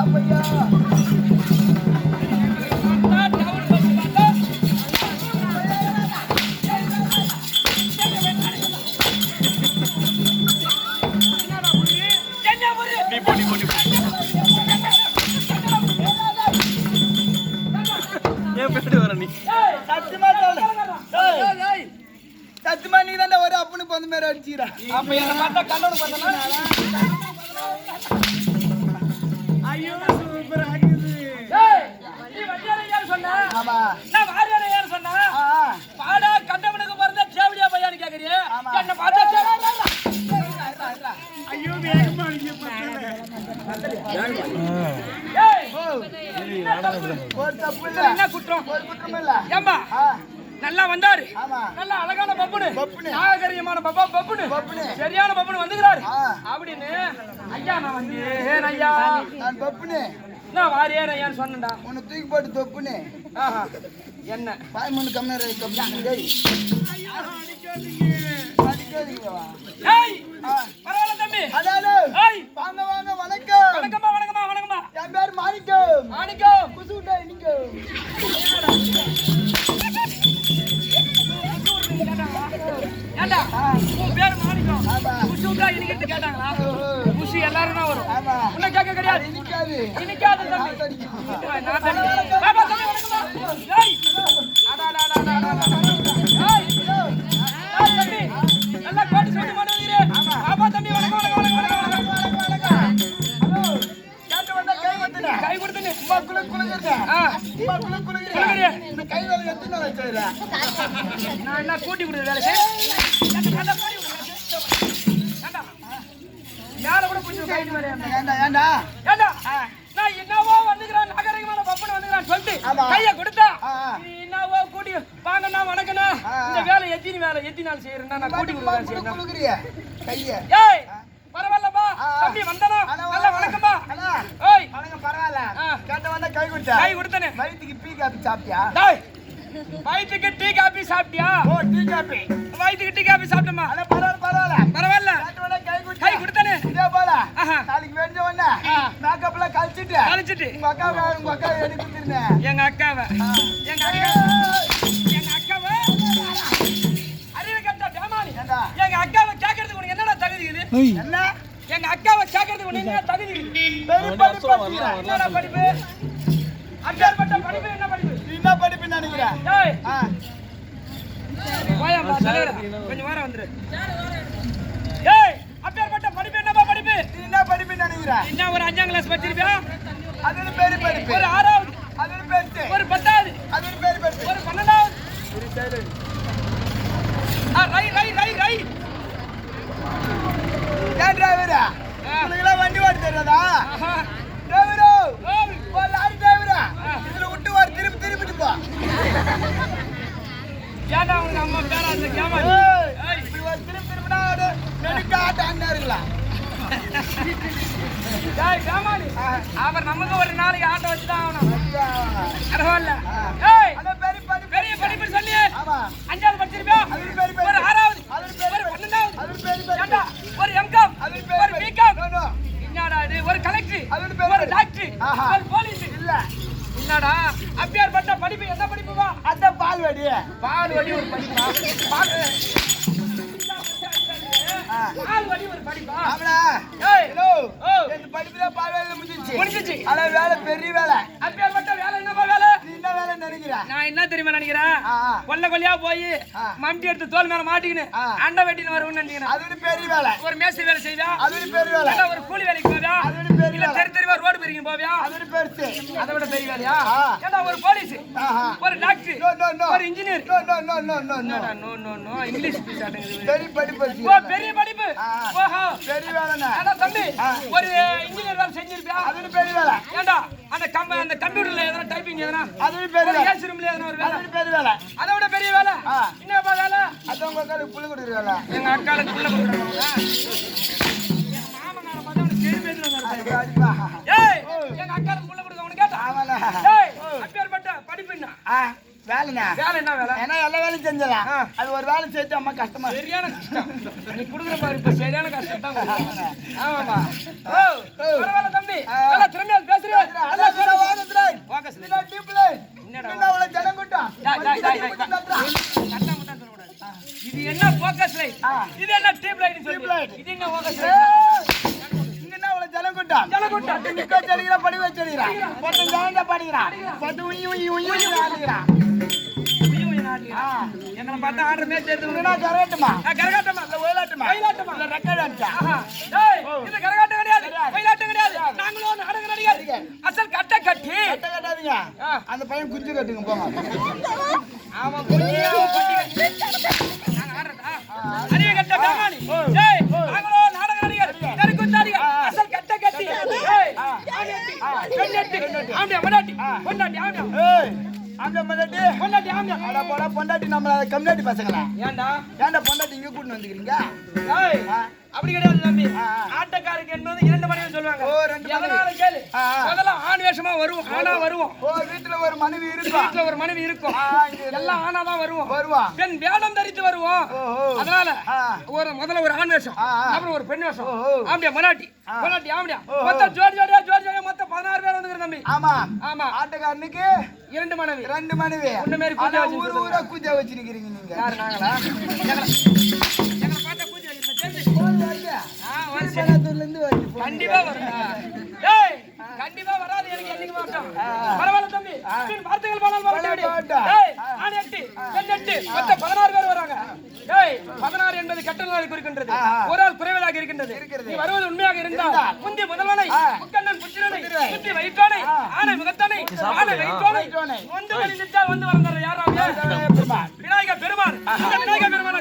ராமையா சத்தியமா நீ தான் ஒரு அப்பனுக்கு வந்து மாதிரி அடிச்சுக்கிறா. அப்ப என்ன பார்த்தா கண்ணோட பார்த்தா என்ன குற்றம்? ஒரு குற்றம் இல்ல. ஏம்பா நல்லா வந்தாரு. நல்லா அழகான பப்புனு. நாகரியமான பப்பா பப்புனு. சரியான பப்புனு வந்துக்கிறாரு. அப்படின்னு ஐயா நான் வந்து வந்தேன் ஐயா. நான் பப்புனு. நான் வாரியேன் ஐயான்னு சொன்னேன்டா. உன்னை தூக்கி போட்டு தொப்புனு. என்ன? பாய்மனு கம்மியார் வாங்க வாங்க வணக்கம். வணக்கம்மா வணக்கம்மா வணக்கம்மா. என் பேர் மாணிக்கம். மாணிக்கம். குசு இன்னைக்கு இனிக்கிட்டு கேட்டாங்களா? புஷி எல்லாரும் தான் வரும் உன்ன கொடுத்து வேலை எத்தனை கூட்டி ஏண்டா. ஏண்டா நான் என்னவோ வந்துக்கிறேன், நாகரிகமான பப்புன்னு வந்துக்கிறேன்னு சொல்லிட்டு. கையை கொடுத்தா, என்னவோ கூட்டி, வாங்கண்ணா, வணக்கண்ணா. இந்த வேலை எத்தனை வேலை, எத்தனை நாள் செய்யறேன்னா, நான் கூட்டி கொடுக்குற வேலை குளு செய்யறேன். குளுங்குறிய கைய. ஏய், பரவாயில்லப்பா. தம்பி வந்தனா, நல்ல வணக்கம்பா. அண்ணா. ஏய், வணக்கம் பரவாயில்ல. கேட்ட வந்தா கை கொடுத்தா? கை கொடுத்தனே. வயிற்றுக்கு பீ காப்பி சாப்பிட்டியா? டேய், வயித்துக்கு டீ காபி சாப்பிட்டியா? ஓ டீ காப்பி. வயித்துக்கு டீ காபி சாப்பிட்டமா அட பரவாயில்ல பரவாயில்ல பரவாயில்ல கேட்ட வந்தா கை கொடுத்தா கை கொடுத்தனே இதே போல ஆஹா. நாளைக்கு வெஞ்ச உடனே ஆ. மேக்கப் எல்லாம் கழிச்சிட்டு. கழிச்சிட்டு. உங்க அக்கா உங்க அக்கா எடுத்து கொடுத்துருந்தேன் எங்க அக்காவை. எங்க அக்கா. எங்க அக்காவை. அறிவு கட்ட ஏண்டா? எங்க அக்காவை கேட்கறதுக்கு உனக்கு என்னடா தகுதி இருக்குது என்ன? எங்க அக்காவை கேட்கறதுக்கு உனக்கு என்ன தகுதி பெரிய படிப்பு. என்னடா படிப்பு? அக்காற்பட்ட படிப்பு என்ன படிப்பு? என்ன படிப்பு நினைக்கிறேன் கொஞ்சம் வாரம் வந்துரு டேய் அப்பேற்பட்ட படிப்பு என்னப்பா படிப்பு நீ என்ன படிப்பு நினைக்கிறேன் என்ன ஒரு அஞ்சாம் கிளாஸ் படிச்சிருப்பியா? அது ஒரு பெரிய படிப்பு. ஒரு ஆறாவது. அது ஒரு ஒரு பத்தாவது. அது ஒரு படிப்பு. ஒரு பன்னெண்டாவது. ஆ, ரை ரை ரை ரை. ஏன் டிரைவரா உனக்குலாம் வண்டி ஓட்ட தெரியாதா. டிரைவரோ. ஓ? லாரி டிரைவரா இதுல விட்டு வர திருப்பி திருப்பிட்டு போ. ஏன்டா உங்க அம்மா பேரா அந்த கேமா ஏய், ஏய். இப்படி ஒரு திருப்பி திருப்பினா ஒரு நெடுக்க ஆட்ட டேய் கேமாடி அவர் நமக்கு ஒரு நாளைக்கு ஆட்டோ வச்சுதான் ஆகணும். பரவாயில்ல. பெரிய படிப்பு. சொல்லி அஞ்சாவது படிச்சிருப்பியா? ஒரு ஆறாவது. ஒரு பன்னெண்டாவது. ஒரு எம்காம் ஒரு என்னடா இது? ஒரு கலெக்டர். ஒரு டாக்டர். ஒரு போலீஸ். இல்ல. என்னடா? அப்பேற்பட்ட படிப்பு எந்த படிப்புவா அந்த பால்வடி பால்வடி ஒரு படிப்பா பால். நாலு படி ஒரு படிப்பா. ஆமாடா. ஹலோ. இந்த படிப்பு தான் முடிஞ்சிச்சு முடிஞ்சிச்சு ஆனா வேலை பெரிய வேலை. அப்படியே மட்டும் வேலை என்ன வேலை நான் என்ன தெரியுமா நினைக்கிறேன். கொல்ல கொல்லையா போய். மம்டி எடுத்து தோல் மேல மாட்டிக்கின்னு ஆ. அண்டை வெட்டின்னு வரும்னு நினைக்கிறேன். அது ஒரு பெரிய வேலை. ஒரு மேஸ்திரி வேலை செய்வியா? அது பெரிய வேலை. இல்ல ஒரு கூலி வேலைக்கு போவியா? அது ஒரு பெரிய இல்ல வேலை. தெரு தெருவா ரோடு பெருக்கி போவியா? அது ஒரு பெருசு. அதை விட பெரிய வேலையா. ஏன்னா ஒரு போலீஸ். ஒரு டாக்டர்? No no no. ஒரு engineer? No no no no no no. No no no. English பேசாட்டுங்க பெரிய படிப்பு ஓ. பெரிய படிப்பு. ஓஹோ. பெரிய தம்பி. ஒரு இன்ஜினியர் வேலை செஞ்சிருப்பியா? அது பெரிய வேலை. ஏண்டா அந்த அந்த கம்ப்யூட்டர்ல எதனா டைப்பிங் எதனா? அது பெரிய வேலை. ஏசி ரூம்ல எதனா ஒரு அது வேலை? ஒரு பெரிய வேலை. அதை விட பெரிய வேலை? ஆ. என்னப்பா வேலை? அது உங்க அக்காளுக்கு புள்ளி கொடுக்குற வேலை. எங்க அக்காளுக்கு புள்ள கொடுக்குறாங்க மாமனாரை பார்த்தா அவனுக்கு அது அடிப்பா ஏய் எங்க அக்காளுக்கு புள்ள கொடுக்க உனக்கு கேட்டா? ஆமாண்ணா. ஏய் அப்பேற்பட்ட படிப்பு என்ன? வேலைண்ணா. வேலை என்ன வேலை? ஏன்னா எல்லா வேலையும் செஞ்சலாம். அது ஒரு வேலை சேர்த்து அம்மா கஷ்டமா. சரியான கஷ்டம். நீ குடுக்குற பாரு இப்ப சரியான கஷ்டம் தான். ஆமாப்பா ஓ பரவாயில்ல தம்பி ஆ. நல்லா திறமையா பேசுறியா நல்லா அதான் பேசு. வாகனத்துல. Focus ல. இதுதான் deep line. என்னடா? என்ன அவ்வளவு ஜனம் கூட்டம்? டேய், டேய், டேய், டேய், கூட்டம் நடத்துறா. கரெக்டா மட்டும் சொல்லக்கூடாது. இது என்ன focus light? ஆ. இது என்ன. இது என்ன? இங்க என்ன நிக்க வச்சு அடிக்கிறான், படி வச்சு அடிக்கிறான். ஒருத்தன் ஜாயிண்டா படிக்கிறான். பத்து உயி, உயி, உயி, உயி ஆடுகிறான். உய்யும் உய்யும் நாட்டுல. ஆ. எங்களை பார்த்தா ஆடுற. என்ன கரகாட்டமா? கரகாட்டமா? இல்ல ஒயிலாட்டமா? ஒயிலாட்டமா? இல்ல ரெக்கார்ட் அடிச்சா? ஆஹா. டேய், ஓ. இது கரகாட்டம் கிடையாது. ஒயிலாட்டம் கிடையாது. நாங்களும் நாடக நடிகர். அசல் கட்ட கட்டி கட்ட கட்டாதீங்க. அந்த பையன் குஞ்சு கட்டுங்க போங்க அவன் பொண்டாட்டி, ஆம்படியா, ஏய், பொண்டாட்டி. பொண்டாட்டி, ஆம்படியா. அட போடா, பொண்டாட்டி நம்மள கம்யூனிட்டி பசங்களா ஏன்டா? ஏன்டா பொண்டாட்டி இங்க கூட்டிட்டு வந்துக்கிறீங்க அப்படி கிடையாது தம்பி. ஆட்டக்காரருக்கு என்பது இரண்டு மனைவி சொல்லுவாங்க ஓ, ரெண்டு மனைவி. கேளு. முதல்ல ஆண் வேஷமா வருவோம் ஆனா வருவோம் ஓ வீட்டுல ஒரு மனைவி இருக்கா வீட்டுல ஒரு மனைவி இருக்கும். எல்லாம் ஆனா தான் வருவோம் வருவா பெண் வேடம் தரித்து வருவோம். அதனால. ஒரு முதல்ல ஒரு ஆண் வேஷம். அப்புறம் ஒரு பெண் வேஷம். ஆம்பியா மராட்டி. மராட்டி ஆம்பியா. மொத்தம் ஜோடி ஜோடியா ஜோடி பதினாறு பேர் வந்துக்கிற தம்பி. ஆமா. ஆமா. ஆட்டக்காரனுக்கு இரண்டு மனைவி. ரெண்டு மனைவி. உன்ன மாரி ஆனா வச்சுட்டு ஊரு ஊரா கூஜா வச்சிருக்கீங்க நீங்க. யார் நாங்களா? எங்களை பார்த்தா கூச்சி. கண்டிப்பா வரும். கண்டிப்பா வராது. எனக்கு என்னைக்கு மாட்டோம் பரவாயில்ல தம்பி. வார்த்தைகள் போனால் ஆண் எட்டு பெண் எட்டு. மொத்தம் பதினாறு பேர் வராங்க. டேய் பதினாறு என்பது கட்டளை குறிக்கின்றது. ஒரு ஆள் குறைவதாக இருக்கின்றது. நீ வருவது உண்மையாக இருந்தால். முந்தி முதல்வனை சுத்தி வைத்தானை. ஆனை முகத்தானை ஆனை வைத்தானை. வந்து வழி நின்றால் வந்து வரந்தார் யாராவது பெருமாள். விநாயக பெருமான் இந்த விநாயக பெருமானை